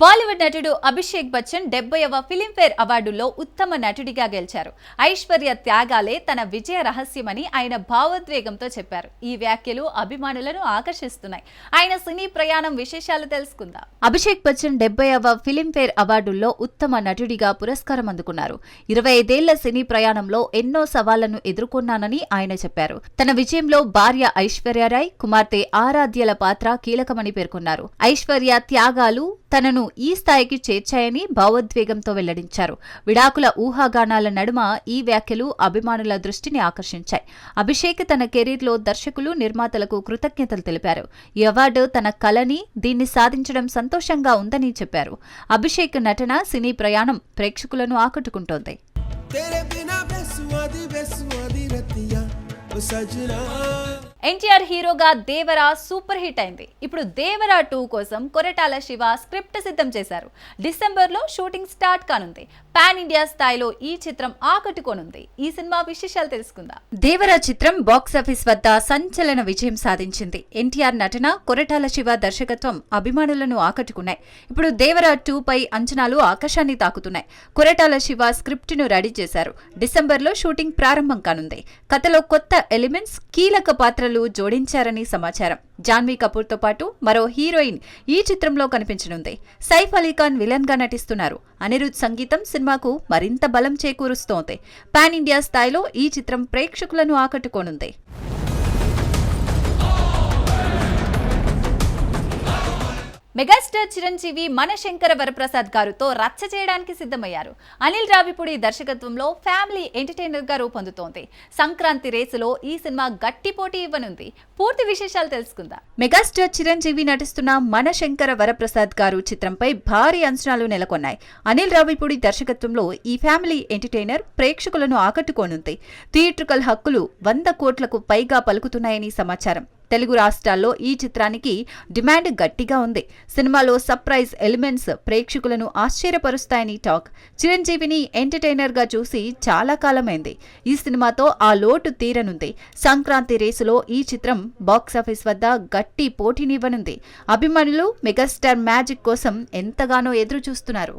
బాలీవుడ్ నటుడు అభిషేక్ బచ్చన్ డెబ్బైవ ఫిలింఫేర్ అవార్డులో ఉత్తమ నటుడిగా గెలిచారు. ఐశ్వర్య త్యాగాలే తన విజయ రహస్యమని ఆయన భావోద్వేగంతో చెప్పారు. ఈ వ్యాఖ్యలు అభిమానులను ఆకర్షిస్తున్నాయి. ఆయన సినీ ప్రయాణం విశేషాలు తెలుసుకుందాం. అభిషేక్ బచ్చన్ డెబ్బైవ ఫిలింఫేర్ అవార్డుల్లో ఉత్తమ నటుడిగా పురస్కారం అందుకున్నారు. ఇరవై ఐదేళ్ళ సినీ ప్రయాణంలో ఎన్నో సవాళ్ళను ఎదుర్కొన్నానని ఆయన చెప్పారు. తన విజయంలో భార్య ఐశ్వర్యరాయ్ కుమార్తె ఆరాధ్యల పాత్ర కీలకమని పేర్కొన్నారు. ఐశ్వర్య త్యాగాలు తనను ఈ స్థాయికి చేర్చాయని భావోద్వేగంతో వెల్లడించారు విడాకుల ఊహాగానాల నడుమ ఈ వ్యాఖ్యలు అభిమానుల దృష్టిని ఆకర్షించాయి అభిషేక్ తన కెరీర్లో దర్శకులు నిర్మాతలకు కృతజ్ఞతలు తెలిపారు ఈ అవార్డు తన కలని దీన్ని సాధించడం సంతోషంగా ఉందని చెప్పారు అభిషేక్ నటన సినీ ప్రయాణం ప్రేక్షకులను ఆకట్టుకుంటోంది तेरे बिना बेसुआदी बेसुआदी रतिया ओ सजना ఎన్టీఆర్ హీరోగా దేవరా సూపర్ హిట్ అయింది. ఇప్పుడు దేవరా టూ కోసం కొరటాల శివ స్క్రిప్ట్ సిద్ధం చేశారు. డిసెంబర్లో షూటింగ్ స్టార్ట్ కానుంది. పాన్ ఇండియా స్థాయిలో ఈ చిత్రం ఆకట్టుకోనుంది. ఈ సినిమా విశేషాలు తెలుసుకుందాం. దేవరా చిత్రం బాక్సాఫీస్ వద్ద సంచలన విజయం సాధించింది. ఎన్టీఆర్ నటన కొరటాల శివ దర్శకత్వం అభిమానులను ఆకట్టుకున్నాయి. ఇప్పుడు దేవరా టూ పై అంచనాలు ఆకాశాన్ని తాకుతున్నాయి. కొరటాల శివ స్క్రిప్ట్ను రెడీ చేశారు. డిసెంబర్లో షూటింగ్ ప్రారంభం కానుంది. కథలో కొత్త ఎలిమెంట్స్ కీలక పాత్రలు జోడించారని సమాచారం. జాన్వీ కపూర్తో పాటు మరో హీరోయిన్ ఈ చిత్రంలో కనిపించనుంది. సైఫ్ అలీ ఖాన్ విలన్గా నటిస్తున్నారు. అనిరుద్ సంగీతం సినిమాకు మరింత బలం చేకూరుస్తోంది. పాన్ ఇండియా స్థాయిలో ఈ చిత్రం ప్రేక్షకులను ఆకట్టుకోనుంది. మెగాస్టార్ చిరంజీవి మనశంకర వరప్రసాద్ గారితో రచ్చ చేయడానికి సిద్ధమయ్యారు. అనిల్ రావిపూడి దర్శకత్వంలో ఫ్యామిలీ ఎంటర్టైనర్గా రూపొందుతోంది. సంక్రాంతి రేసులో ఈ సినిమా గట్టి పోటీ ఇవ్వనుంది. పూర్తి విశేషాలు తెలుసుకుందాం. మెగాస్టార్ చిరంజీవి నటిస్తున్న మనశంకర వరప్రసాద్ గారు చిత్రంపై భారీ అంచనాలు నెలకొన్నాయి. అనిల్ రావిపూడి దర్శకత్వంలో ఈ ఫ్యామిలీ ఎంటర్టైనర్ ప్రేక్షకులను ఆకట్టుకోనుంది. థియేట్రికల్ హక్కులు వంద కోట్లకు పైగా పలుకుతున్నాయని సమాచారం. తెలుగు రాష్ట్రాల్లో ఈ చిత్రానికి డిమాండ్ గట్టిగా ఉంది. సినిమాలో సర్ప్రైజ్ ఎలిమెంట్స్ ప్రేక్షకులను ఆశ్చర్యపరుస్తాయని టాక్. చిరంజీవిని ఎంటర్టైనర్గా చూసి చాలా కాలమైంది. ఈ సినిమాతో ఆ లోటు తీరనుంది. సంక్రాంతి రేసులో ఈ చిత్రం బాక్సాఫీస్ వద్ద గట్టి పోటీనివ్వనుంది. అభిమానులు మెగాస్టార్ మ్యాజిక్ కోసం ఎంతగానో ఎదురు చూస్తున్నారు